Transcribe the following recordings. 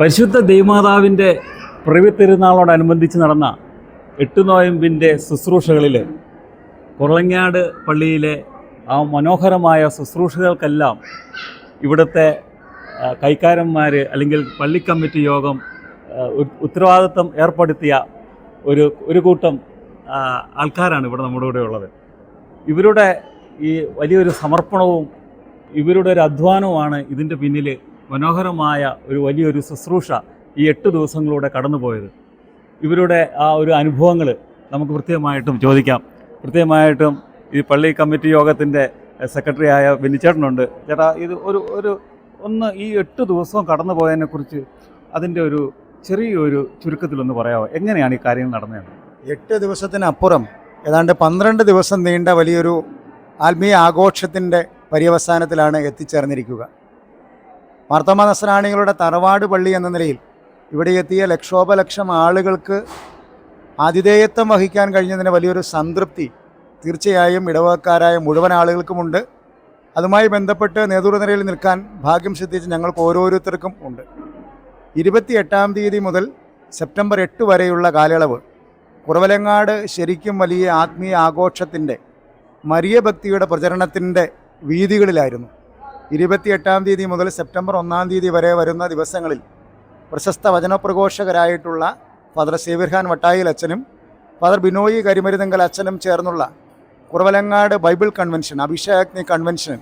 പരിശുദ്ധ ദൈവമാതാവിന്റെ പിറവി തിരുനാളോടനുബന്ധിച്ച് നടന്ന എട്ട് നോയമ്പിന്റെ ശുശ്രൂഷകളിൽ കുറളങ്ങാട് പള്ളിയിലെ ആ മനോഹരമായ ശുശ്രൂഷകൾക്കെല്ലാം ഇവിടുത്തെ കൈക്കാരന്മാർ അല്ലെങ്കിൽ പള്ളി കമ്മിറ്റി യോഗം ഉത്തരവാദിത്വം ഏർപ്പെടുത്തിയ ഒരു ഒരു കൂട്ടം ആൾക്കാരാണ് ഇവിടെ നമ്മുടെ കൂടെ ഉള്ളത്. ഇവരുടെ ഈ വലിയൊരു സമർപ്പണവും ഇവരുടെ ഒരു അധ്വാനവുമാണ് ഇതിന്റെ പിന്നിൽ മനോഹരമായ ഒരു വലിയൊരു ശുശ്രൂഷ ഈ എട്ട് ദിവസങ്ങളിലൂടെ കടന്നുപോയത്. ഇവരുടെ ആ ഒരു അനുഭവങ്ങൾ നമുക്ക് പ്രത്യേകമായിട്ടും ചോദിക്കാം. പ്രത്യേകമായിട്ടും ഈ പള്ളി കമ്മിറ്റി യോഗത്തിന്റെ സെക്രട്ടറി ആയ ബെന്നിച്ചേട്ടനുണ്ട് ചേട്ടാ ഇത് ഒരു ഒരു ഒന്ന് ഈ എട്ട് ദിവസവും കടന്നു പോയതിനെക്കുറിച്ച് അതിന്റെ ഒരു ചെറിയൊരു ചുരുക്കത്തിലൊന്ന് പറയാമോ? എങ്ങനെയാണ് ഈ കാര്യങ്ങൾ നടന്നത് എട്ട് ദിവസത്തിനപ്പുറം ഏതാണ്ട് പന്ത്രണ്ട് ദിവസം നീണ്ട വലിയൊരു ആത്മീയ ആഘോഷത്തിന്റെ പര്യവസാനത്തിലാണ് എത്തിച്ചേർന്നിരിക്കുക. മാർത്തോമ നസ്രാണികളുടെ തറവാട് പള്ളി എന്ന നിലയിൽ ഇവിടെ എത്തിയ ലക്ഷോപലക്ഷം ആളുകൾക്ക് ആതിഥേയത്വം വഹിക്കാൻ കഴിഞ്ഞതിന് വലിയൊരു സംതൃപ്തി തീർച്ചയായും ഇടവകക്കാരായ മുഴുവൻ ആളുകൾക്കുമുണ്ട്. അതുമായി ബന്ധപ്പെട്ട് നേതൃനിരയിൽ നിൽക്കാൻ ഭാഗ്യം സിദ്ധിച്ച് ഞങ്ങൾക്ക് ഓരോരുത്തർക്കും ഉണ്ട്. ഇരുപത്തിയെട്ടാം തീയതി മുതൽ സെപ്റ്റംബർ എട്ട് വരെയുള്ള കാലയളവ് കുറവലങ്ങാട് ശരിക്കും വലിയ ആത്മീയ ആഘോഷത്തിന്റെ മരിയ ഭക്തിയുടെ പ്രചരണത്തിന്റെ വീതികളിലായിരുന്നു. ഇരുപത്തിയെട്ടാം തീയതി മുതൽ സെപ്റ്റംബർ ഒന്നാം തീയതി വരെ വരുന്ന ദിവസങ്ങളിൽ പ്രശസ്ത വചനപ്രഘോഷകരായിട്ടുള്ള ഫാദർ സേവിർഖാൻ വട്ടായിൽ അച്ഛനും ഫാദർ ബിനോയി കരിമരുതങ്കൽ അച്ഛനും ചേർന്നുള്ള കുറവലങ്ങാട് ബൈബിൾ കൺവെൻഷൻ അഭിഷേകാഗ്നി കൺവെൻഷനും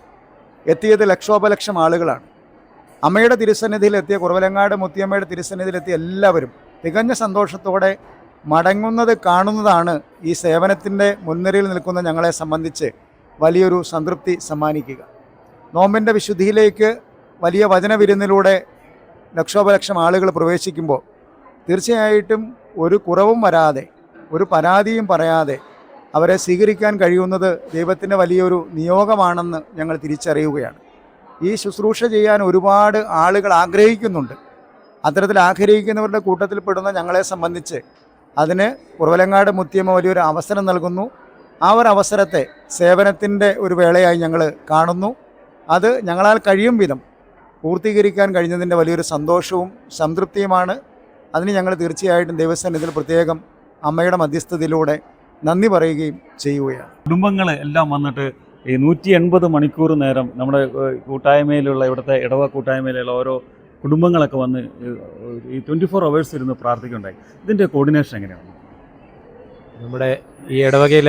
എത്തിയത് ലക്ഷോപലക്ഷം ആളുകളാണ്. അമ്മയുടെ തിരുസന്നിധിയിലെത്തിയ കുറവലങ്ങാട് മുത്തിയമ്മയുടെ തിരുസന്നിധിയിലെത്തിയ എല്ലാവരും തികഞ്ഞ സന്തോഷത്തോടെ മടങ്ങുന്നത് കാണുന്നതാണ് ഈ സേവനത്തിന്റെ മുൻനിരയിൽ നിൽക്കുന്ന ഞങ്ങളെ സംബന്ധിച്ച് വലിയൊരു സംതൃപ്തി സമ്മാനിക്കുക. നോമ്പിന്റെ വിശുദ്ധിയിലേക്ക് വലിയ വചനവിരുന്നിലൂടെ ലക്ഷോപലക്ഷം ആളുകൾ പ്രവേശിക്കുമ്പോൾ തീർച്ചയായിട്ടും ഒരു കുറവും വരാതെ ഒരു പരാതിയും പറയാതെ അവരെ സ്വീകരിക്കാൻ കഴിയുന്നത് ദൈവത്തിന്റെ വലിയൊരു നിയോഗമാണെന്ന് ഞങ്ങൾ തിരിച്ചറിയുകയാണ്. ഈ ശുശ്രൂഷ ചെയ്യാൻ ഒരുപാട് ആളുകൾ ആഗ്രഹിക്കുന്നുണ്ട്. അത്തരത്തിൽ ആഗ്രഹിക്കുന്നവരുടെ കൂട്ടത്തിൽപ്പെടുന്ന ഞങ്ങളെ സംബന്ധിച്ച് അതിന് കുറവലങ്ങാട് മുത്തിയമ്മ വലിയൊരു അവസരം നൽകുന്നു. ആ ഒരു അവസരത്തെ സേവനത്തിന്റെ ഒരു വേളയായി ഞങ്ങൾ കാണുന്നു. അത് ഞങ്ങളാൽ കഴിയും വിധം പൂർത്തീകരിക്കാൻ കഴിഞ്ഞതിന്റെ വലിയൊരു സന്തോഷവും സംതൃപ്തിയുമാണ്. അതിന് ഞങ്ങൾ തീർച്ചയായിട്ടും ദൈവസന്നിധിയിൽ പ്രത്യേകം അമ്മയുടെ മധ്യസ്ഥതയിലൂടെ നന്ദി പറയുകയും ചെയ്യുകയാണ്. കുടുംബങ്ങൾ എല്ലാം വന്നിട്ട് ഈ നൂറ്റി എൺപത് മണിക്കൂർ നേരം നമ്മുടെ കൂട്ടായ്മയിലുള്ള ഇവിടുത്തെ ഇടവ കൂട്ടായ്മയിലുള്ള ഓരോ കുടുംബങ്ങളൊക്കെ വന്ന് ഈ ട്വന്റി ഫോർ അവേഴ്സ് ഇരുന്ന് പ്രാർത്ഥിക്കുന്നുണ്ടായി. ഇതിന്റെ കോർഡിനേഷൻ എങ്ങനെയാണ്? നമ്മുടെ ഈ ഇടവകയിൽ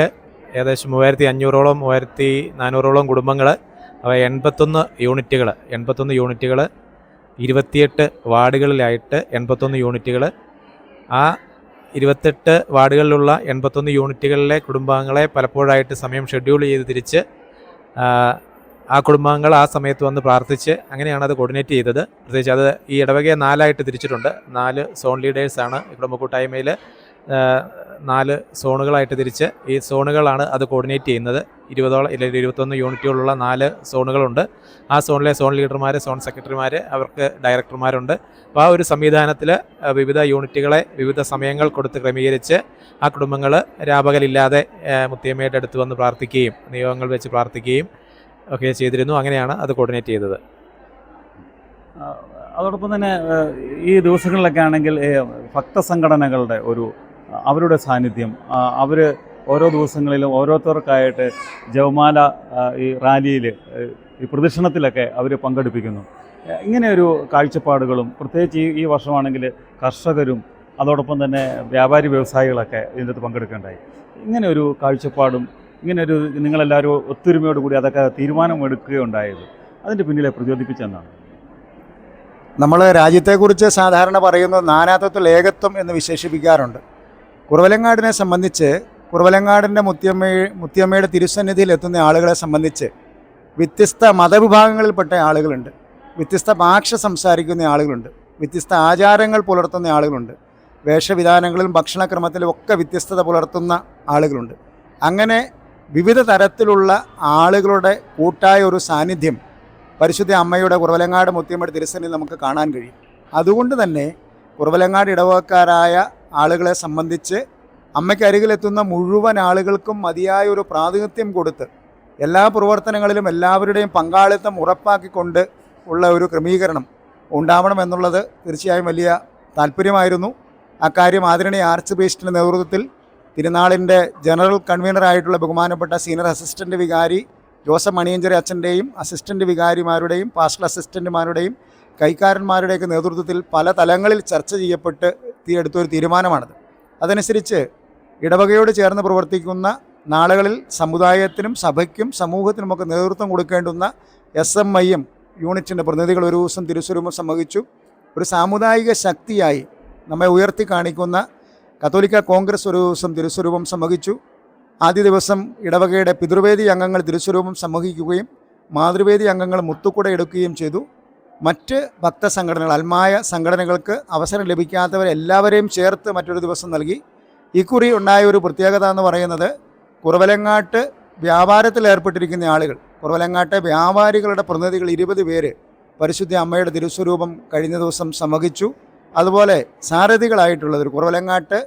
ഏകദേശം മൂവായിരത്തി അഞ്ഞൂറോളം മൂവായിരത്തി നാനൂറോളം കുടുംബങ്ങൾ അവ എൺപത്തൊന്ന് യൂണിറ്റുകൾ എൺപത്തൊന്ന് യൂണിറ്റുകൾ ഇരുപത്തിയെട്ട് വാർഡുകളിലായിട്ട് എൺപത്തൊന്ന് യൂണിറ്റുകൾ. ആ ഇരുപത്തെട്ട് വാർഡുകളിലുള്ള എൺപത്തൊന്ന് യൂണിറ്റുകളിലെ കുടുംബാംഗങ്ങളെ പലപ്പോഴായിട്ട് സമയം ഷെഡ്യൂൾ ചെയ്ത് തിരിച്ച് ആ, കുടുംബാംഗങ്ങൾ ആ സമയത്ത് വന്ന് പ്രാർത്ഥിച്ച് അങ്ങനെയാണ് അത് കോർഡിനേറ്റ് ചെയ്തത്. പ്രത്യേകിച്ച് അത് ഈ ഇടവകയെ നാലായിട്ട് തിരിച്ചിട്ടുണ്ട്. നാല് സോൺ ലീഡേഴ്സാണ് കുടുംബ കൂട്ടായ്മയിൽ നാല് സോണുകളായിട്ട് തിരിച്ച് ഈ സോണുകളാണ് അത് കോർഡിനേറ്റ് ചെയ്യുന്നത്. ഇരുപതോളം ഇല്ലെങ്കിൽ ഇരുപത്തൊന്ന് യൂണിറ്റുകളുള്ള നാല് സോണുകളുണ്ട്. ആ സോണിലെ സോൺ ലീഡർമാർ സോൺ സെക്രട്ടറിമാർ അവർക്ക് ഡയറക്ടർമാരുണ്ട്. അപ്പോൾ ആ ഒരു സംവിധാനത്തിൽ വിവിധ യൂണിറ്റുകളെ വിവിധ സമയങ്ങൾ കൊടുത്ത് ക്രമീകരിച്ച് ആ കുടുംബങ്ങൾ രാപകലില്ലാതെ മുത്തിയമ്മയുടെ അടുത്ത് വന്ന് പ്രാർത്ഥിക്കുകയും നിയോഗങ്ങൾ വെച്ച് പ്രാർത്ഥിക്കുകയും ഒക്കെ ചെയ്തിരുന്നു. അങ്ങനെയാണ് അത് കോർഡിനേറ്റ് ചെയ്തത്. അതോടൊപ്പം തന്നെ ഈ ദിവസങ്ങളിലൊക്കെ ആണെങ്കിൽ ഭക്തസംഘടനകളുടെ ഒരു അവരുടെ സാന്നിധ്യം അവർ ഓരോ ദിവസങ്ങളിലും ഓരോരുത്തർക്കായിട്ട് ജവമാല ഈ റാലിയിൽ ഈ പ്രദക്ഷിണത്തിലൊക്കെ അവർ പങ്കെടുപ്പിക്കുന്നു. ഇങ്ങനെയൊരു കാഴ്ചപ്പാടുകളും പ്രത്യേകിച്ച് ഈ ഈ വർഷമാണെങ്കിൽ കർഷകരും അതോടൊപ്പം തന്നെ വ്യാപാരി വ്യവസായികളൊക്കെ ഇതിനകത്ത് പങ്കെടുക്കേണ്ടായി. ഇങ്ങനെയൊരു കാഴ്ചപ്പാടും ഇങ്ങനെയൊരു നിങ്ങളെല്ലാവരും ഒത്തൊരുമയോട് കൂടി അതൊക്കെ തീരുമാനമെടുക്കുകയുണ്ടായത്. അതിന്റെ പിന്നിലെ പ്രചോദിപ്പിച്ചെന്നാണ് നമ്മൾ രാജ്യത്തെക്കുറിച്ച് സാധാരണ പറയുന്നത് നാനാത്വത്തിൽ ഏകത്വം എന്ന് വിശേഷിപ്പിക്കാറുണ്ട്. കുറവലങ്ങാടിനെ സംബന്ധിച്ച് കുറവലങ്ങാടിന്റെ മുത്തിയമ്മ മുത്തിയമ്മയുടെ തിരുസന്നിധിയിൽ എത്തുന്ന ആളുകളെ സംബന്ധിച്ച് വ്യത്യസ്ത മതവിഭാഗങ്ങളിൽപ്പെട്ട ആളുകളുണ്ട്. വ്യത്യസ്ത ഭാഷ സംസാരിക്കുന്ന ആളുകളുണ്ട്. വ്യത്യസ്ത ആചാരങ്ങൾ പുലർത്തുന്ന ആളുകളുണ്ട്. വേഷവിധാനങ്ങളിലും ഭക്ഷണക്രമത്തിലും ഒക്കെ വ്യത്യസ്തത പുലർത്തുന്ന ആളുകളുണ്ട്. അങ്ങനെ വിവിധ തരത്തിലുള്ള ആളുകളുടെ കൂട്ടായ ഒരു സാന്നിധ്യം പരിശുദ്ധ അമ്മയുടെ കുറവലങ്ങാട് മുത്തിയമ്മയുടെ തിരുസന്നിധി നമുക്ക് കാണാൻ കഴിയും. അതുകൊണ്ട് തന്നെ കുറവലങ്ങാട് ഇടവകക്കാരായ ആളുകളെ സംബന്ധിച്ച് അമ്മയ്ക്ക് അരികിലെത്തുന്ന മുഴുവൻ ആളുകൾക്കും മതിയായ ഒരു പ്രാതിനിധ്യം കൊടുത്ത് എല്ലാ പ്രവർത്തനങ്ങളിലും എല്ലാവരുടെയും പങ്കാളിത്തം ഉറപ്പാക്കിക്കൊണ്ട് ഉള്ള ഒരു ക്രമീകരണം ഉണ്ടാവണമെന്നുള്ളത് തീർച്ചയായും വലിയ താല്പര്യമായിരുന്നു. അക്കാര്യം ആദരണീയ ആർച്ച് ബേസ്റ്റിന്റെ നേതൃത്വത്തിൽ തിരുനാളിന്റെ ജനറൽ കൺവീനറായിട്ടുള്ള ബഹുമാനപ്പെട്ട സീനിയർ അസിസ്റ്റന്റ് വികാരി ജോസഫ് മണിയഞ്ചേരി അച്ഛന്റെയും അസിസ്റ്റന്റ് വികാരിമാരുടെയും പാസ്റ്റൽ അസിസ്റ്റന്റുമാരുടെയും കൈക്കാരന്മാരുടെയൊക്കെ നേതൃത്വത്തിൽ പല തലങ്ങളിൽ ചർച്ച ചെയ്യപ്പെട്ട് എടുത്തൊരു തീരുമാനമാണത്. അതനുസരിച്ച് ഇടവകയോട് ചേർന്ന് പ്രവർത്തിക്കുന്ന നാളുകളിൽ സമുദായത്തിനും സഭയ്ക്കും സമൂഹത്തിനുമൊക്കെ നേതൃത്വം കൊടുക്കേണ്ടുന്ന എസ് എം ഐ എം യൂണിറ്റിന്റെ പ്രതിനിധികൾ ഒരു ദിവസം തിരുസ്വരൂപം സമ്മതിച്ചു. ഒരു സാമുദായിക ശക്തിയായി നമ്മെ ഉയർത്തി കാണിക്കുന്ന കത്തോലിക്ക കോൺഗ്രസ് ഒരു ദിവസം തിരുസ്വരൂപം സമ്മതിച്ചു. ആദ്യ ദിവസം ഇടവകയുടെ പിതൃവേദി അംഗങ്ങൾ തിരുസ്വരൂപം സമ്മതിക്കുകയും മാതൃവേദി അംഗങ്ങൾ മുത്തുക്കുട എടുക്കുകയും ചെയ്തു. മറ്റ് ഭക്തസംഘടനകൾ അൽമായ സംഘടനകൾക്ക് അവസരം ലഭിക്കാത്തവരെല്ലാവരെയും ചേർത്ത് മറ്റൊരു ദിവസം നൽകി. ഇക്കുറി ഉണ്ടായ ഒരു പ്രത്യേകത എന്ന് പറയുന്നത് കുറവലങ്ങാട്ട് വ്യാപാരത്തിൽ ഏർപ്പെട്ടിരിക്കുന്ന ആളുകൾ കുറവലങ്ങാട്ടെ വ്യാപാരികളുടെ പ്രതിനിധികൾ ഇരുപത് പേര് പരിശുദ്ധ അമ്മയുടെ തിരുസ്വരൂപം കഴിഞ്ഞ ദിവസം സമ്മതിച്ചു അതുപോലെ സാരഥികളായിട്ടുള്ളത് കുറവലങ്ങാട്ട്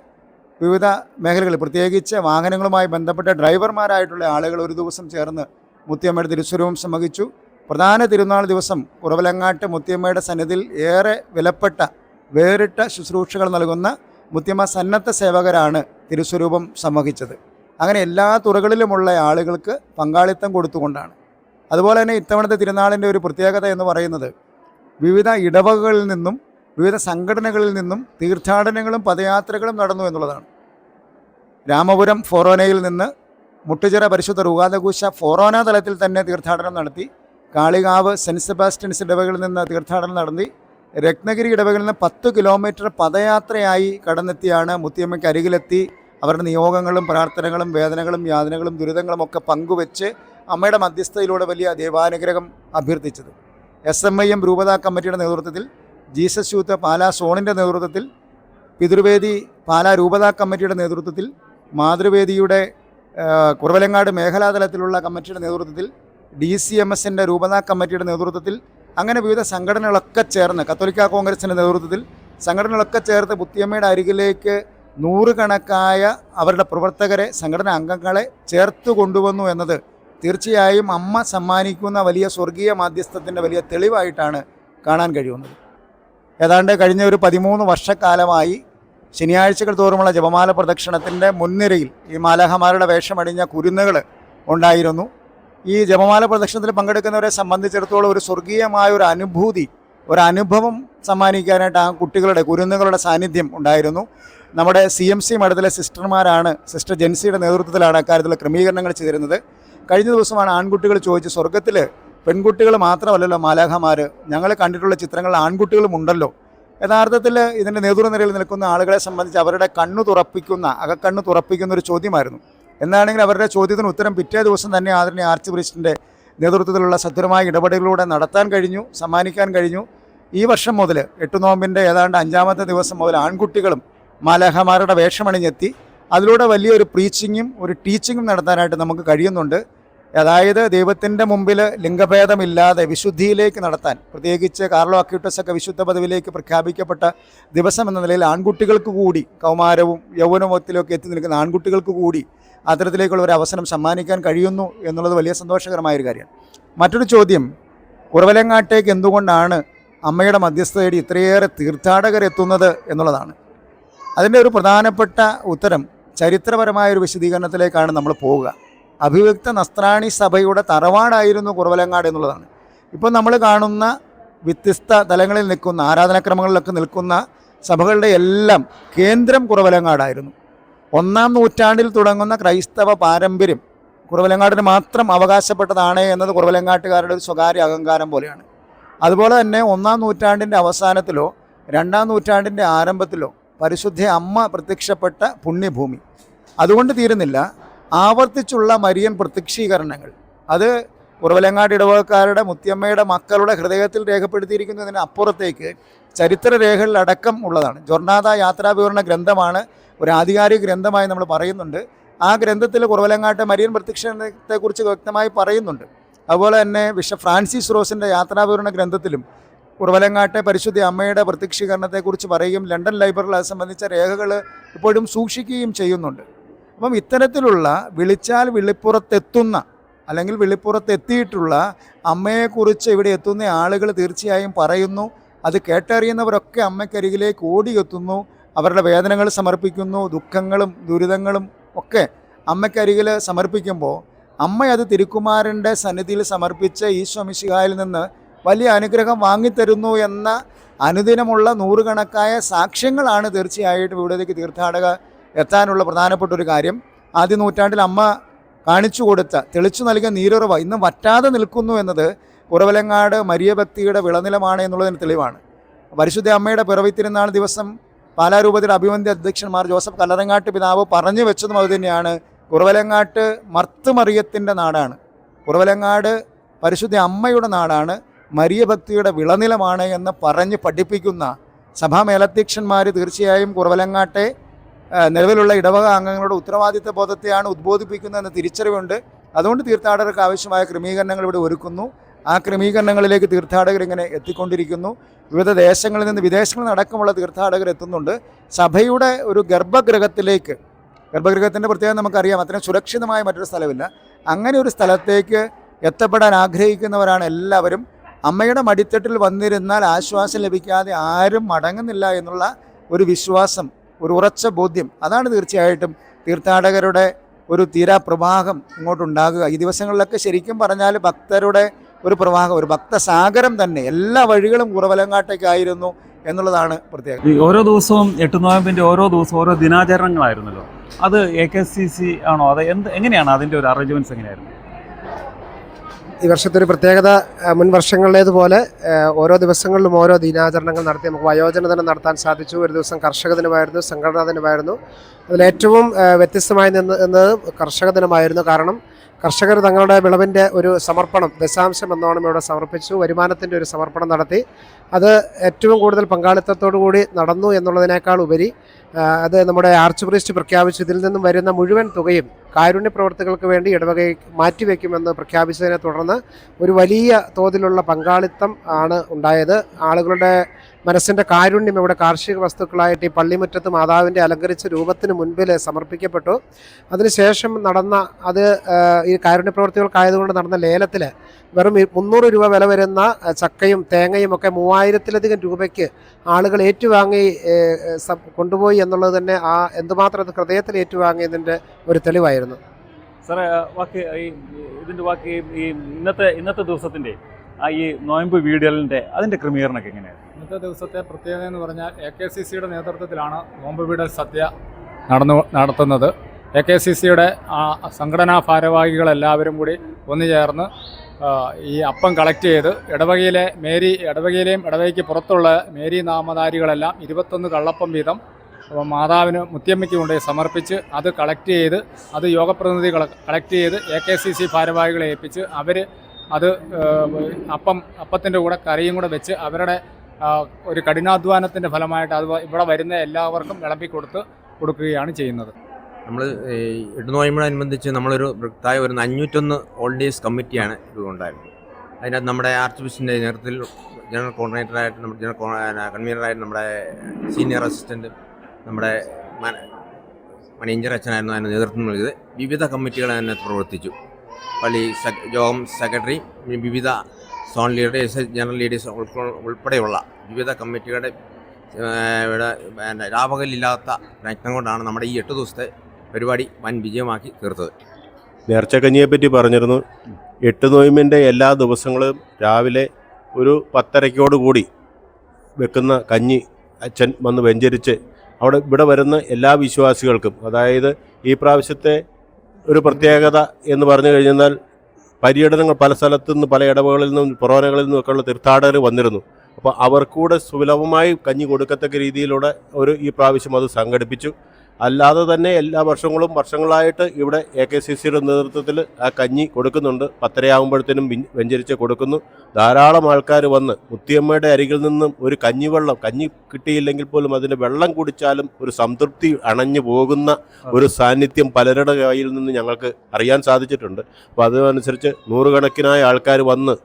വിവിധ മേഖലകളിൽ പ്രത്യേകിച്ച് വാഹനങ്ങളുമായി ബന്ധപ്പെട്ട ഡ്രൈവർമാരായിട്ടുള്ള ആളുകൾ ഒരു ദിവസം ചേർന്ന് മുത്തിയമ്മയുടെ തിരുസ്വരൂപം സമ്മതിച്ചു പ്രധാന തിരുനാൾ ദിവസം കുറവലങ്ങാട്ട് മുത്തിയമ്മയുടെ സന്നിധിയിൽ ഏറെ വിലപ്പെട്ട വേറിട്ട ശുശ്രൂഷകൾ നൽകുന്ന മുത്തിയമ്മ സന്നദ്ധ സേവകരാണ് തിരുസ്വരൂപം സമ്മഹിച്ചത് അങ്ങനെ എല്ലാ തുറകളിലുമുള്ള ആളുകൾക്ക് പങ്കാളിത്തം കൊടുത്തുകൊണ്ടാണ്. അതുപോലെ തന്നെ ഇത്തവണത്തെ തിരുനാളിന്റെ ഒരു പ്രത്യേകത എന്ന് പറയുന്നത് വിവിധ ഇടവകകളിൽ നിന്നും വിവിധ സംഘടനകളിൽ നിന്നും തീർത്ഥാടനങ്ങളും പദയാത്രകളും നടന്നു എന്നുള്ളതാണ്. രാമപുരം ഫോറോനയിൽ നിന്ന് മുട്ടുചിറ പരിശുദ്ധ റുഗാദകൂശ ഫോറോന തലത്തിൽ തന്നെ തീർത്ഥാടനം നടത്തി കാളികാവ് സെന്റ് സെബാസ്റ്റ്യൻസ് ഇടവകളിൽ നിന്ന് തീർത്ഥാടനം നടത്തി രത്നഗിരി ഇടവകളിൽ നിന്ന് പത്ത് കിലോമീറ്റർ പദയാത്രയായി കടന്നെത്തിയാണ് മുത്തിയമ്മയ്ക്ക് അരികിലെത്തി. അവരുടെ നിയോഗങ്ങളും പ്രാർത്ഥനകളും വേദനകളും യാതനകളും ദുരിതങ്ങളും ഒക്കെ പങ്കുവെച്ച് അമ്മയുടെ മധ്യസ്ഥതയിലൂടെ വലിയ ദൈവാനുഗ്രഹം അഭ്യർത്ഥിച്ചത്. എസ് എം ഐ എം രൂപത കമ്മിറ്റിയുടെ നേതൃത്വത്തിൽ ജീസസ് യൂത്ത് പാലാ സോണിന്റെ നേതൃത്വത്തിൽ പിതൃവേദി പാലാ രൂപതാ കമ്മിറ്റിയുടെ നേതൃത്വത്തിൽ മാതൃവേദിയുടെ കുറവലങ്ങാട് മേഖലാതലത്തിലുള്ള കമ്മിറ്റിയുടെ നേതൃത്വത്തിൽ ഡി സി എം എസിന്റെ രൂപതാ കമ്മിറ്റിയുടെ നേതൃത്വത്തിൽ അങ്ങനെ വിവിധ സംഘടനകളൊക്കെ ചേർന്ന് കത്തോലിക്ക കോൺഗ്രസിന്റെ നേതൃത്വത്തിൽ സംഘടനകളൊക്കെ ചേർത്ത് മുത്തിയമ്മയുടെ അരികിലേക്ക് നൂറുകണക്കായ അവരുടെ പ്രവർത്തകരെ സംഘടന അംഗങ്ങളെ ചേർത്ത് കൊണ്ടുവന്നു എന്നത് തീർച്ചയായും അമ്മ സമ്മാനിക്കുന്ന വലിയ സ്വർഗീയ മാധ്യസ്ഥത്തിന്റെ വലിയ തെളിവായിട്ടാണ് കാണാൻ കഴിയുന്നത്. ഏതാണ്ട് കഴിഞ്ഞ ഒരു പതിമൂന്ന് വർഷക്കാലമായി ശനിയാഴ്ചകൾ തോറുമുള്ള ജപമാല പ്രദക്ഷിണത്തിന്റെ മുൻനിരയിൽ ഈ മാലാഹമാരുടെ വേഷമടിഞ്ഞ കുരുന്നുകൾ ഉണ്ടായിരുന്നു. ഈ ജപമാല പ്രദക്ഷിണത്തിൽ പങ്കെടുക്കുന്നവരെ സംബന്ധിച്ചിടത്തോളം ഒരു സ്വർഗീയമായ ഒരു അനുഭൂതി ഒരു അനുഭവം സമ്മാനിക്കാനായിട്ട് ആ കുട്ടികളുടെ കുരുന്നുകളുടെ സാന്നിധ്യം ഉണ്ടായിരുന്നു. നമ്മുടെ സി എം സി മഠത്തിലെ സിസ്റ്റർമാരാണ് സിസ്റ്റർ ജെൻസിയുടെ നേതൃത്വത്തിലാണ് അക്കാര്യത്തിലുള്ള ക്രമീകരണങ്ങൾ ചെയ്തിരുന്നത്. കഴിഞ്ഞ ദിവസമാണ് ആൺകുട്ടികൾ ചോദിച്ച് സ്വർഗത്തിൽ പെൺകുട്ടികൾ മാത്രമല്ലല്ലോ മാലാഖമാർ ഞങ്ങൾ കണ്ടിട്ടുള്ള ചിത്രങ്ങൾ ആൺകുട്ടികളും ഉണ്ടല്ലോ. യഥാർത്ഥത്തിൽ ഇതിന്റെ നേതൃനിരയിൽ നിൽക്കുന്ന ആളുകളെ സംബന്ധിച്ച് അവരുടെ കണ്ണു തുറപ്പിക്കുന്ന അകക്കണ്ണു തുറപ്പിക്കുന്ന ഒരു ചോദ്യമായിരുന്നു. എന്നാണെങ്കിൽ അവരുടെ ചോദ്യത്തിന് ഉത്തരം പിറ്റേ ദിവസം തന്നെ ആദരണീയ ആർച്ച് പ്രീസ്റ്റിന്റെ നേതൃത്വത്തിലുള്ള സത്വരമായ ഇടപെടലുകളിലൂടെ നടത്താൻ കഴിഞ്ഞു സമ്മാനിക്കാൻ കഴിഞ്ഞു. ഈ വർഷം മുതൽ എട്ട് നോമ്പിന്റെ ഏതാണ്ട് അഞ്ചാമത്തെ ദിവസം മുതൽ ആൺകുട്ടികളും മാലാഹമാരുടെ വേഷമണിഞ്ഞെത്തി. അതിലൂടെ വലിയൊരു പ്രീച്ചിങ്ങും ഒരു ടീച്ചിങ്ങും നടത്താനായിട്ട് നമുക്ക് കഴിയുന്നുണ്ട്. അതായത് ദൈവത്തിന്റെ മുമ്പിൽ ലിംഗഭേദമില്ലാതെ വിശുദ്ധിയിലേക്ക് നടത്താൻ പ്രത്യേകിച്ച് കാർലോ അക്യൂട്ടസ് ഒക്കെ വിശുദ്ധ പദവിയിലേക്ക് പ്രഖ്യാപിക്കപ്പെട്ട ദിവസം എന്ന നിലയിൽ ആൺകുട്ടികൾക്ക് കൂടി കൗമാരവും യൗവനമത്തിലൊക്കെ എത്തി നിൽക്കുന്ന ആൺകുട്ടികൾക്ക് കൂടി അത്തരത്തിലേക്കുള്ള ഒരു അവസരം സമ്മാനിക്കാൻ കഴിയുന്നു എന്നുള്ളത് വലിയ സന്തോഷകരമായ ഒരു കാര്യമാണ്. മറ്റൊരു ചോദ്യം കുറവലങ്ങാട്ടേക്ക് എന്തുകൊണ്ടാണ് അമ്മയുടെ മധ്യസ്ഥതയുടെ ഇത്രയേറെ തീർത്ഥാടകർ എത്തുന്നത് എന്നുള്ളതാണ്. അതിന്റെ ഒരു പ്രധാനപ്പെട്ട ഉത്തരം ചരിത്രപരമായ ഒരു വിശദീകരണത്തിലേക്കാണ് നമ്മൾ പോവുക. അഭിവ്യക്ത നസ്രാണി സഭയുടെ തറവാടായിരുന്നു കുറവലങ്ങാട് എന്നുള്ളതാണ്. ഇപ്പോൾ നമ്മൾ കാണുന്ന വ്യത്യസ്ത തലങ്ങളിൽ നിൽക്കുന്ന ആരാധനാക്രമങ്ങളിലൊക്കെ നിൽക്കുന്ന സഭകളുടെ എല്ലാം കേന്ദ്രം കുറവലങ്ങാടായിരുന്നു ഒന്നാം നൂറ്റാണ്ടിൽ തുടങ്ങുന്ന ക്രൈസ്തവ പാരമ്പര്യം കുറവലങ്ങാട്ടിന് മാത്രം അവകാശപ്പെട്ടതാണ് എന്നത് കുറവലങ്ങാട്ടുകാരുടെ ഒരു സ്വകാര്യ അഹങ്കാരം പോലെയാണ്. അതുപോലെ തന്നെ ഒന്നാം നൂറ്റാണ്ടിന്റെ അവസാനത്തിലോ രണ്ടാം നൂറ്റാണ്ടിന്റെ ആരംഭത്തിലോ പരിശുദ്ധ അമ്മ പ്രത്യക്ഷപ്പെട്ട പുണ്യഭൂമി. അതുകൊണ്ട് തീരുന്നില്ല. ആവർത്തിച്ചുള്ള മരിയൻ പ്രത്യക്ഷീകരണങ്ങൾ. അത് കുറവലങ്ങാട് ഇടവകക്കാരുടെ മുത്തിയമ്മയുടെ മക്കളുടെ ഹൃദയത്തിൽ രേഖപ്പെടുത്തിയിരിക്കുന്നതിന് അപ്പുറത്തേക്ക് ചരിത്രരേഖകളിൽ അടക്കം ഉള്ളതാണ്. ജൊർണാദ യാത്രാവിവരണ ഗ്രന്ഥമാണ് ഒരു ആധികാരിക ഗ്രന്ഥമായി നമ്മൾ പറയുന്നുണ്ട്. ആ ഗ്രന്ഥത്തിൽ കുറവലങ്ങാട്ട് മരിയൻ പ്രത്യക്ഷത്തെക്കുറിച്ച് വ്യക്തമായി പറയുന്നുണ്ട്. അതുപോലെ തന്നെ വിശ ഫ്രാൻസിസ് റോസിന്റെ യാത്രാവിവരണ ഗ്രന്ഥത്തിലും കുറവലങ്ങാട്ടെ പരിശുദ്ധ അമ്മയുടെ പ്രത്യക്ഷീകരണത്തെക്കുറിച്ച് പറയുകയും ലണ്ടൻ ലൈബ്രറിയിൽ അത് സംബന്ധിച്ച രേഖകൾ ഇപ്പോഴും സൂക്ഷിക്കുകയും ചെയ്യുന്നുണ്ട്. അപ്പം ഇത്തരത്തിലുള്ള വിളിച്ചാൽ വിളിപ്പുറത്തെത്തുന്ന അല്ലെങ്കിൽ വിളിപ്പുറത്തെത്തിയിട്ടുള്ള അമ്മയെക്കുറിച്ച് ഇവിടെ എത്തുന്ന ആളുകൾ തീർച്ചയായും പറയുന്നു. അത് കേട്ടറിയുന്നവരൊക്കെ അമ്മയ്ക്കരികിലേക്ക് ഓടിയെത്തുന്നു. അവരുടെ വേദനകൾ സമർപ്പിക്കുന്നു ദുഃഖങ്ങളും ദുരിതങ്ങളും ഒക്കെ അമ്മയ്ക്കരികിൽ സമർപ്പിക്കുമ്പോൾ അമ്മ അത് തിരുക്കുമാരന്റെ സന്നിധിയിൽ സമർപ്പിച്ച ഈശ്വമിശിഹായിൽ നിന്ന് വലിയ അനുഗ്രഹം വാങ്ങിത്തരുന്നു എന്ന അനുദിനമുള്ള നൂറുകണക്കായ സാക്ഷ്യങ്ങളാണ് തീർച്ചയായിട്ടും ഇവിടേക്ക് തീർത്ഥാടക എത്താനുള്ള പ്രധാനപ്പെട്ട ഒരു കാര്യം. ആദ്യ നൂറ്റാണ്ടിൽ അമ്മ കാണിച്ചു കൊടുത്ത തെളിച്ചു നൽകിയ നീരുറവ ഇന്നും വറ്റാതെ നിൽക്കുന്നു എന്നത് കുറവലങ്ങാട് മരിയ ഭക്തിയുടെ വിളനിലമാണ് എന്നുള്ളതിന് തെളിവാണ്. പരിശുദ്ധ അമ്മയുടെ പിറവി തിരുന്നാൾ ദിവസം പാലാരൂപത്തിലെ അഭിവന്ദ്യ അധ്യക്ഷന്മാർ ജോസഫ് കല്ലറങ്ങാട്ട് പിതാവ് പറഞ്ഞു വെച്ചതും അതുതന്നെയാണ് കുറവലങ്ങാട്ട് മർത്തുമറിയത്തിന്റെ നാടാണ്. കുറവലങ്ങാട് പരിശുദ്ധ അമ്മയുടെ നാടാണ്. മരിയ ഭക്തിയുടെ വിളനിലമാണ് എന്ന് പറഞ്ഞ് പഠിപ്പിക്കുന്ന സഭാ മേലധ്യക്ഷന്മാർ തീർച്ചയായും കുറവലങ്ങാട്ടെ നിലവിലുള്ള ഇടവക അംഗങ്ങളുടെ ഉത്തരവാദിത്ത ബോധത്തെയാണ് ഉദ്ബോധിപ്പിക്കുന്നതെന്ന് തിരിച്ചറിവുണ്ട്. അതുകൊണ്ട് തീർത്ഥാടകർക്ക് ആവശ്യമായ ക്രമീകരണങ്ങൾ ഇവിടെ ഒരുക്കുന്നു. ആ ക്രമീകരണങ്ങളിലേക്ക് തീർത്ഥാടകർ ഇങ്ങനെ എത്തിക്കൊണ്ടിരിക്കുന്നു. വിവിധ ദേശങ്ങളിൽ നിന്ന് വിദേശങ്ങളിൽ നിന്നടക്കമുള്ള തീർത്ഥാടകർ എത്തുന്നുണ്ട്. സഭയുടെ ഒരു ഗർഭഗൃഹത്തിലേക്ക് ഗർഭഗൃഹത്തിന്റെ പ്രത്യേകത നമുക്കറിയാം അത്രയും സുരക്ഷിതമായ മറ്റൊരു സ്ഥലമില്ല. അങ്ങനെ ഒരു സ്ഥലത്തേക്ക് എത്തപ്പെടാൻ ആഗ്രഹിക്കുന്നവരാണ് എല്ലാവരും. അമ്മയുടെ മടിത്തട്ടിൽ വന്നിരുന്നാൽ ആശ്വാസം ലഭിക്കാതെ ആരും മടങ്ങുന്നില്ല എന്നുള്ള ഒരു വിശ്വാസം ഒരു ഉറച്ച ബോധ്യം. അതാണ് തീർച്ചയായിട്ടും തീർത്ഥാടകരുടെ ഒരു തീരാപ്രവാഹം ഇങ്ങോട്ടുണ്ടാകുക. ഈ ദിവസങ്ങളിലൊക്കെ ശരിക്കും പറഞ്ഞാൽ ഭക്തരുടെ ഒരു പ്രവാഹം ഒരു ഭക്തസാഗരം തന്നെ എല്ലാ വഴികളും കുറവലങ്ങാട്ടേക്കായിരുന്നു എന്നുള്ളതാണ് പ്രത്യേകത. ഈ ഓരോ ദിവസവും എട്ട് നോയമ്പിന്റെ ഓരോ ദിവസവും ഓരോ ദിനാചരണങ്ങളായിരുന്നല്ലോ. അത് എ കെ സി സി ആണോ? അത് എന്ത് എങ്ങനെയാണ് അതിന്റെ ഒരു അറേഞ്ച്മെന്റ്സ് എങ്ങനെയായിരുന്നു? ഈ വർഷത്തെ ഒരു പ്രത്യേകത മുൻ വർഷങ്ങളിലേതുപോലെ ഓരോ ദിവസങ്ങളിലും ഓരോ ദിനാചരണങ്ങൾ നടത്തി നമുക്ക് വയോജന ദിനം നടത്താൻ സാധിച്ചു. ഒരു ദിവസം കർഷക ദിനമായിരുന്നു സംഘടനാ ദിനമായിരുന്നു. അതിലേറ്റവും ഏറ്റവും വ്യത്യസ്തമായി നിന്ന് എന്നത് കർഷക ദിനമായിരുന്നു. കാരണം കർഷകർ തങ്ങളുടെ വിളവിന്റെ ഒരു സമർപ്പണം ദശാംശം എന്നോണം ഇവിടെ സമർപ്പിച്ചു വരുമാനത്തിന്റെ ഒരു സമർപ്പണം നടത്തി. അത് ഏറ്റവും കൂടുതൽ പങ്കാളിത്തത്തോടു കൂടി നടന്നു എന്നുള്ളതിനേക്കാൾ ഉപരി അത് നമ്മുടെ ആർച്ച് പ്രീസ്റ്റ് പ്രഖ്യാപിച്ചു. ഇതിൽ നിന്നും വരുന്ന മുഴുവൻ തുകയും കാരുണ്യ പ്രവർത്തികൾക്ക് വേണ്ടി ഇടവക മാറ്റിവെക്കുമെന്ന് പ്രഖ്യാപിച്ചതിനെ തുടർന്ന് ഒരു വലിയ തോതിലുള്ള പങ്കാളിത്തം ആണ് ഉണ്ടായത്. ആളുകളുടെ മനസ്സിന്റെ കാരുണ്യം ഇവിടെ കാർഷിക വസ്തുക്കളായിട്ട് ഈ പള്ളിമുറ്റത്ത് മാതാവിന്റെ അലങ്കരിച്ച രൂപത്തിന് മുൻപിൽ സമർപ്പിക്കപ്പെട്ടു. അതിനുശേഷം നടന്ന അത് ഈ കാരുണ്യ പ്രവർത്തികൾക്കായതുകൊണ്ട് നടന്ന ലേലത്തിൽ വെറും മുന്നൂറ് രൂപ വില വരുന്ന ചക്കയും തേങ്ങയും ഒക്കെ മൂവായിരത്തിലധികം രൂപയ്ക്ക് ആളുകൾ ഏറ്റുവാങ്ങി കൊണ്ടുപോയി എന്നുള്ളത് തന്നെ ആ എന്തുമാത്രം അത് ഹൃദയത്തിൽ ഏറ്റുവാങ്ങിയതിന്റെ ഒരു തെളിവായിരുന്നു. സാറേ ആ, ബാക്കി ഈ ഇതിന്റെ ബാക്കി ഈ ഇന്നത്തെ ഇന്നത്തെ ദിവസത്തിന്റെ ആ ഈ നോയമ്പ് വീടലിന്റെ അതിന്റെ ക്രമീകരണമൊക്കെ എങ്ങനെയാണ് ഇന്നത്തെ ദിവസത്തെ പ്രത്യേകത എന്ന് പറഞ്ഞാൽ എ കെ സി സിയുടെ നേതൃത്വത്തിലാണ് നോമ്പ് വീടൽ സദ്യ നടന്നു നടത്തുന്നത്. എ കെ സി സിയുടെ സംഘടനാ ഭാരവാഹികളെല്ലാവരും കൂടി ഒന്നു ചേർന്ന് ഈ അപ്പം കളക്ട് ചെയ്ത് ഇടവകയിലെ മേരി ഇടവകയിലെയും ഇടവകയ്ക്ക് പുറത്തുള്ള മേരി നാമധാരികളെല്ലാം ഇരുപത്തൊന്ന് കള്ളപ്പം വീതം അപ്പോൾ മാതാവിന് മുത്തിയമ്മയ്ക്ക് കൊണ്ടുപോയി സമർപ്പിച്ച് അത് കളക്ട് ചെയ്ത് അത് യോഗപ്രതിനിധികൾ കളക്ട് ചെയ്ത് എ കെ സി സി ഭാരവാഹികളെ ഏൽപ്പിച്ച് അവർ അത് അപ്പം അപ്പത്തിന്റെ കൂടെ കറിയും കൂടെ വെച്ച് അവരുടെ ഒരു കഠിനാധ്വാനത്തിന്റെ ഫലമായിട്ട് അത് ഇവിടെ വരുന്ന എല്ലാവർക്കും വിളമ്പി കൊടുത്ത് കൊടുക്കുകയാണ് ചെയ്യുന്നത്. നമ്മൾ ഇടുനോയമ്പോടനുബന്ധിച്ച് നമ്മളൊരു വൃത്തായ ഒരു അഞ്ഞൂറ്റൊന്ന് ഓൾഡ് ഏജ് കമ്മിറ്റിയാണ് രൂപമുണ്ടായിരുന്നത് അതിനകത്ത് നമ്മുടെ ആർച്ച് ബിഷപ്പിന്റെ നേതൃത്വത്തിൽ ജനറൽ കോർഡിനേറ്ററായിട്ട് നമ്മുടെ ജനറൽ കൺവീനറായിട്ട് നമ്മുടെ സീനിയർ അസിസ്റ്റന്റ് നമ്മുടെ മണിയഞ്ചർ അച്ഛനായിരുന്നു അതിന് നേതൃത്വം നൽകിയത്. വിവിധ കമ്മിറ്റികൾ അതിനകത്ത് പ്രവർത്തിച്ചു. പള്ളി ജോം സെക്രട്ടറി വിവിധ സോൺ ലീഡേഴ്സ് ജനറൽ ലീഡേഴ്സ് ഉൾപ്പെടെയുള്ള വിവിധ കമ്മിറ്റികളുടെ ഇവിടെ പിന്നെ രാപകലില്ലാത്ത പ്രയത്നം കൊണ്ടാണ് നമ്മുടെ ഈ എട്ട് ദിവസത്തെ പരിപാടി വൻ വിജയമാക്കി തീർത്തത്. നേർച്ചക്കഞ്ഞിയെ പറ്റി പറഞ്ഞിരുന്നു. എട്ട് നോയിമ്പിന്റെ എല്ലാ ദിവസങ്ങളും രാവിലെ ഒരു പത്തരയ്ക്കോടുകൂടി വെക്കുന്ന കഞ്ഞി അച്ഛൻ വന്ന് വെഞ്ചരിച്ച് അവിടെ ഇവിടെ വരുന്ന എല്ലാ വിശ്വാസികൾക്കും അതായത് ഈ പ്രാവശ്യത്തെ ഒരു പ്രത്യേകത എന്ന് പറഞ്ഞു കഴിഞ്ഞാൽ പര്യടനങ്ങൾ പല സ്ഥലത്തു നിന്ന് പല ഇടവകളിൽ നിന്നും പുറവനകളിൽ നിന്നും ഒക്കെയുള്ള തീർത്ഥാടകർ വന്നിരുന്നു. അപ്പോൾ അവർക്കൂടെ സുലഭമായി കഞ്ഞി കൊടുക്കത്തക്ക രീതിയിലൂടെ ഒരു ഈ പ്രാവശ്യം അത് സംഘടിപ്പിച്ചു. അല്ലാതെ തന്നെ എല്ലാ വർഷങ്ങളും വർഷങ്ങളായിട്ട് ഇവിടെ എ കെ സി സിയുടെ നേതൃത്വത്തിൽ ആ കഞ്ഞി കൊടുക്കുന്നുണ്ട്. പത്തരയാകുമ്പോഴത്തേനും വെഞ്ചരിച്ച് കൊടുക്കുന്നു. ധാരാളം ആൾക്കാർ വന്ന് മുത്തിയമ്മയുടെ അരികിൽ നിന്നും ഒരു കഞ്ഞിവെള്ളം കഞ്ഞി കിട്ടിയില്ലെങ്കിൽ പോലും അതിന്റെ വെള്ളം കുടിച്ചാലും ഒരു സംതൃപ്തി അണഞ്ഞു പോകുന്ന ഒരു സാന്നിധ്യം പലരുടെ കയ്യിൽ നിന്ന് ഞങ്ങൾക്ക് അറിയാൻ സാധിച്ചിട്ടുണ്ട്. അപ്പോൾ അതനുസരിച്ച് നൂറുകണക്കിനായ ആൾക്കാർ വന്ന്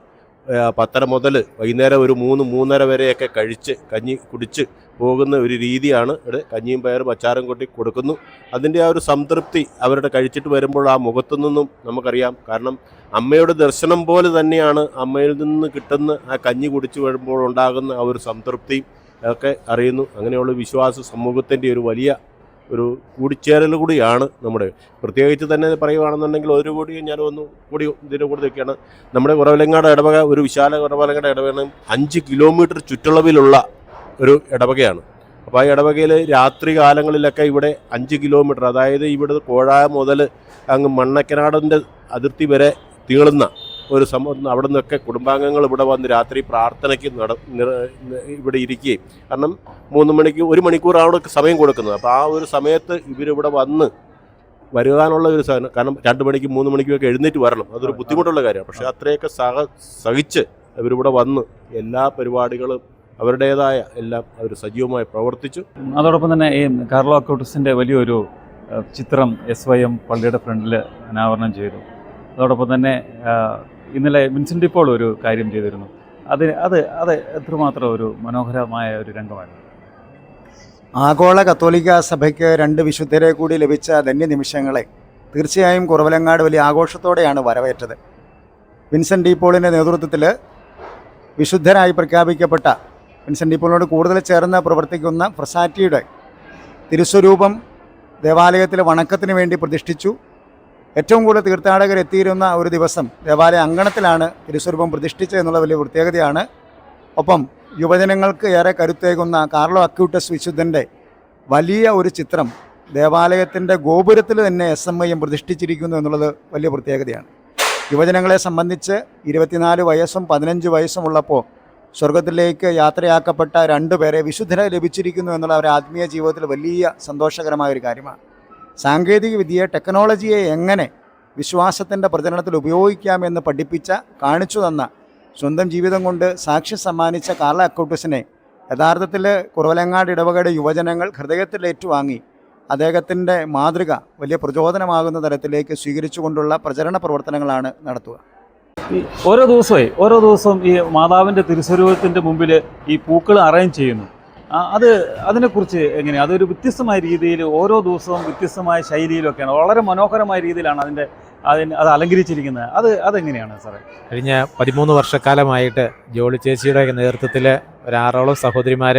പത്തര മുതൽ വൈകുന്നേരം ഒരു മൂന്ന് മൂന്നര വരെയൊക്കെ കഴിച്ച് കഞ്ഞി കുടിച്ച് പോകുന്ന ഒരു രീതിയാണ് ഇവിടെ കഞ്ഞിയും പയറും അച്ചാറും കൊട്ടി കൊടുക്കുന്നു. അതിന്റെ ആ ഒരു സംതൃപ്തി അവരുടെ കഴിച്ചിട്ട് വരുമ്പോൾ ആ മുഖത്തു നിന്നും നമുക്കറിയാം. കാരണം അമ്മയുടെ ദർശനം പോലെ തന്നെയാണ് അമ്മയിൽ നിന്ന് കിട്ടുന്ന ആ കഞ്ഞി കുടിച്ചു വരുമ്പോൾ ഉണ്ടാകുന്ന ആ ഒരു സംതൃപ്തിയും ഒക്കെ അറിയുന്നു. അങ്ങനെയുള്ള വിശ്വാസ സമൂഹത്തിന്റെ ഒരു വലിയ ഒരു കൂടിച്ചേരൽ കൂടിയാണ് നമ്മുടെ. പ്രത്യേകിച്ച് തന്നെ പറയുകയാണെന്നുണ്ടെങ്കിൽ ഒരു കൂടി ഞാൻ ഒന്ന് കൂടി ഇതിന്റെ നിൽക്കുകയാണ് നമ്മുടെ കുറവലങ്ങാട് ഇടവക ഒരു വിശാല കുറവലങ്ങാട് ഇടവക അഞ്ച് കിലോമീറ്റർ ചുറ്റളവിലുള്ള ഒരു ഇടവകയാണ്. അപ്പോൾ ആ ഇടവകയിൽ രാത്രി കാലങ്ങളിലൊക്കെ ഇവിടെ അഞ്ച് കിലോമീറ്റർ അതായത് ഇവിടെ കോഴ മുതൽ അങ്ങ് മണ്ണക്കനാടിന്റെ അതിർത്തി വരെ തീളുന്ന ഒരു സംഭവം അവിടെ നിന്നൊക്കെ കുടുംബാംഗങ്ങൾ ഇവിടെ വന്ന് രാത്രി പ്രാർത്ഥനയ്ക്ക് നട ഇവിടെ ഇരിക്കുകയും. കാരണം മൂന്ന് മണിക്ക് ഒരു മണിക്കൂർ അവിടെ സമയം കൊടുക്കുന്നത്. അപ്പോൾ ആ ഒരു സമയത്ത് ഇവരിവിടെ വന്ന് വരുവാനുള്ള ഒരു സാധനം കാരണം രണ്ട് മണിക്ക് മൂന്ന് മണിക്കൊക്കെ എഴുന്നേറ്റ് വരണം. അതൊരു ബുദ്ധിമുട്ടുള്ള കാര്യമാണ്. പക്ഷേ അത്രയൊക്കെ സഹ സഹിച്ച് അവരിവിടെ വന്ന് എല്ലാ പരിപാടികളും അവരുടേതായ എല്ലാം അവർ സജീവമായി പ്രവർത്തിച്ചു. അതോടൊപ്പം തന്നെ ഈ കാർലോ അക്കൗട്ടസിന്റെ വലിയൊരു ചിത്രം എസ് വൈ എം പള്ളിയുടെ ഫ്രണ്ടിൽ അനാവരണം ചെയ്തു. അതോടൊപ്പം തന്നെ ഇന്നലെ വിൻസെന്റ് ഇപ്പോൾ ഒരു കാര്യം ചെയ്തിരുന്നു. അത് അത് അത് എത്രമാത്രം ഒരു മനോഹരമായ ഒരു രംഗമായിരുന്നു. ആഗോള കത്തോലിക്ക സഭയ്ക്ക് രണ്ട് വിശുദ്ധരെ കൂടി ലഭിച്ച ധന്യ നിമിഷങ്ങളെ തീർച്ചയായും കുറവലങ്ങാട് വലിയ ആഘോഷത്തോടെയാണ് വരവേറ്റത്. വിൻസെന്റ് ഡി പോളിന്റെ നേതൃത്വത്തിൽ വിശുദ്ധരായി പ്രഖ്യാപിക്കപ്പെട്ട വിൻസെന്റ് ഡി പോളിനോട് കൂടുതൽ ചേർന്ന് പ്രവർത്തിക്കുന്ന ഫ്രസാറ്റിയുടെ തിരുസ്വരൂപം ദേവാലയത്തിലെ വണക്കത്തിന് വേണ്ടി പ്രതിഷ്ഠിച്ചു. ഏറ്റവും കൂടുതൽ തീർത്ഥാടകർ എത്തിയിരുന്ന ഒരു ദിവസം ദേവാലയ അങ്കണത്തിലാണ് തിരുസ്വരൂപം പ്രതിഷ്ഠിച്ചത് എന്നുള്ള വലിയ പ്രത്യേകതയാണ്. ഒപ്പം യുവജനങ്ങൾക്ക് ഏറെ കരുത്തേകുന്ന കാർലോ അക്യൂട്ടസ് വിശുദ്ധന്റെ വലിയ ഒരു ചിത്രം ദേവാലയത്തിന്റെ ഗോപുരത്തിൽ തന്നെ എസ് എം ഐ എം പ്രതിഷ്ഠിച്ചിരിക്കുന്നു എന്നുള്ളത് വലിയ പ്രത്യേകതയാണ്. യുവജനങ്ങളെ സംബന്ധിച്ച് ഇരുപത്തിനാല് വയസ്സും പതിനഞ്ച് വയസ്സും ഉള്ളപ്പോൾ സ്വർഗത്തിലേക്ക് യാത്രയാക്കപ്പെട്ട രണ്ടുപേരെ വിശുദ്ധരെ ലഭിച്ചിരിക്കുന്നു എന്നുള്ള അവരുടെ ആത്മീയ ജീവിതത്തിൽ വലിയ സന്തോഷകരമായ ഒരു കാര്യമാണ്. സാങ്കേതിക വിദ്യയെ ടെക്നോളജിയെ എങ്ങനെ വിശ്വാസത്തിന്റെ പ്രചരണത്തിൽ ഉപയോഗിക്കാമെന്ന് പഠിപ്പിച്ച കാണിച്ചു തന്ന സ്വന്തം ജീവിതം കൊണ്ട് സാക്ഷ്യം സമ്മാനിച്ച കാർല അക്കൗട്ടസിനെ യഥാർത്ഥത്തിൽ കുറവലങ്ങാട് ഇടവകയുടെ യുവജനങ്ങൾ ഹൃദയത്തിൽ ഏറ്റുവാങ്ങി. അദ്ദേഹത്തിന്റെ മാതൃക വലിയ പ്രചോദനമാകുന്ന തരത്തിലേക്ക് സ്വീകരിച്ചുകൊണ്ടുള്ള പ്രചരണ പ്രവർത്തനങ്ങളാണ് നടത്തുക. ഓരോ ദിവസമേ ഓരോ ദിവസവും ഈ മാതാവിന്റെ തിരുസ്വരൂപത്തിന്റെ മുമ്പിൽ ഈ പൂക്കൾ അറേഞ്ച് ചെയ്യുന്നു. അത് അതിനെക്കുറിച്ച് എങ്ങനെയാണ് അതൊരു വ്യത്യസ്തമായ രീതിയിൽ ഓരോ ദിവസവും വ്യത്യസ്തമായ ശൈലിയിലൊക്കെയാണ്. വളരെ മനോഹരമായ രീതിയിലാണ് അതിന്റെ അതിന് അത് അലങ്കരിച്ചിരിക്കുന്നത്. അത് അതെങ്ങനെയാണ് സാറേ? കഴിഞ്ഞ പതിമൂന്ന് വർഷക്കാലമായിട്ട് ജോളി ചേച്ചിയുടെ നേതൃത്വത്തിൽ ഒരാറോളം സഹോദരിമാർ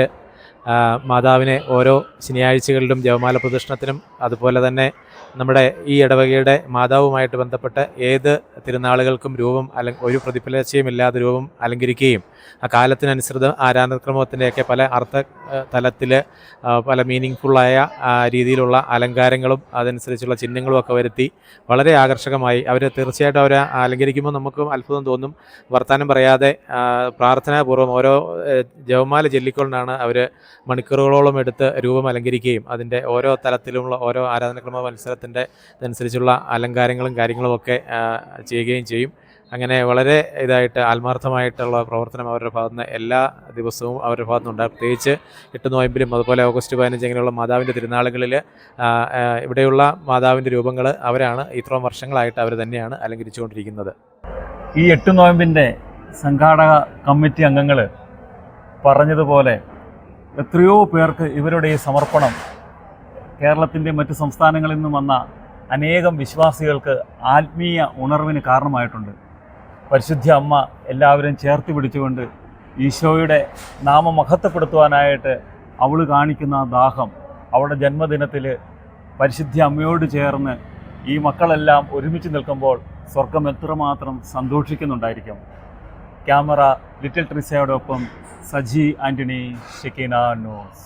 മാതാവിനെ ഓരോ ശനിയാഴ്ചകളിലും ജപമാല പ്രദക്ഷിണത്തിനും അതുപോലെ തന്നെ നമ്മുടെ ഈ ഇടവകയുടെ മാതാവുമായിട്ട് ബന്ധപ്പെട്ട് ഏത് തിരുനാളുകൾക്കും രൂപം അല ഒരു പ്രതിഫലച്ചയുമില്ലാതെ രൂപം അലങ്കരിക്കുകയും ആ കാലത്തിനനുസൃത ആരാധനക്രമത്തിന്റെയൊക്കെ പല അർത്ഥ തലത്തിൽ പല മീനിങ് ഫുള്ളായ രീതിയിലുള്ള അലങ്കാരങ്ങളും അതനുസരിച്ചുള്ള ചിഹ്നങ്ങളും ഒക്കെ വരുത്തി വളരെ ആകർഷകമായി. അവർ തീർച്ചയായിട്ടും അവരെ അലങ്കരിക്കുമ്പോൾ നമുക്ക് അത്ഭുതം തോന്നും. വർത്തമാനം പറയാതെ പ്രാർത്ഥനാപൂർവം ഓരോ ജവമാല ചൊല്ലിക്കൊണ്ടാണ് അവർ മണിക്കൂറുകളോളം എടുത്ത് രൂപം അലങ്കരിക്കുകയും അതിന്റെ ഓരോ തലത്തിലുമുള്ള ഓരോ ആരാധനക്രമ മത്സരത്തിന്റെ അനുസരിച്ചുള്ള അലങ്കാരങ്ങളും കാര്യങ്ങളും ഒക്കെ ചെയ്യുകയും ചെയ്യും. അങ്ങനെ വളരെ ഇതായിട്ട് ആത്മാർത്ഥമായിട്ടുള്ള പ്രവർത്തനം അവരുടെ ഭാഗത്ത് നിന്ന് എല്ലാ ദിവസവും അവരുടെ ഭാഗത്ത് നിന്നുണ്ടാകും പ്രത്യേകിച്ച് എട്ട് നോയമ്പിലും അതുപോലെ ഓഗസ്റ്റ് പതിനഞ്ച് ഇങ്ങനെയുള്ള മാതാവിന്റെ തിരുനാളുകളിൽ ഇവിടെയുള്ള മാതാവിന്റെ രൂപങ്ങൾ അവരാണ് ഇത്രയും വർഷങ്ങളായിട്ട് അവർ തന്നെയാണ് അലങ്കരിച്ചുകൊണ്ടിരിക്കുന്നത്. ഈ എട്ട് നോയമ്പിന്റെ സംഘാടക കമ്മിറ്റി അംഗങ്ങൾ പറഞ്ഞതുപോലെ എത്രയോ പേർക്ക് ഇവരുടെ ഈ സമർപ്പണം കേരളത്തിന്റെ മറ്റ് സംസ്ഥാനങ്ങളിൽ നിന്നും വന്ന അനേകം വിശ്വാസികൾക്ക് ആത്മീയ ഉണർവിന് കാരണമായിട്ടുണ്ട്. പരിശുദ്ധ അമ്മ എല്ലാവരും ചേർത്ത് പിടിച്ചുകൊണ്ട് ഈശോയുടെ നാമം മഹത്വപ്പെടുത്തുവാനായിട്ട് അവൾ കാണിക്കുന്ന ദാഹം അവളുടെ ജന്മദിനത്തിൽ പരിശുദ്ധ അമ്മയോട് ചേർന്ന് ഈ മക്കളെല്ലാം ഒരുമിച്ച് നിൽക്കുമ്പോൾ സ്വർഗം എത്രമാത്രം സന്തോഷിക്കുന്നുണ്ടായിരിക്കും. ക്യാമറ ലിറ്റിൽ ട്രിസയോടൊപ്പം സജി ആന്റണി ഷെക്കീന ന്യൂസ്.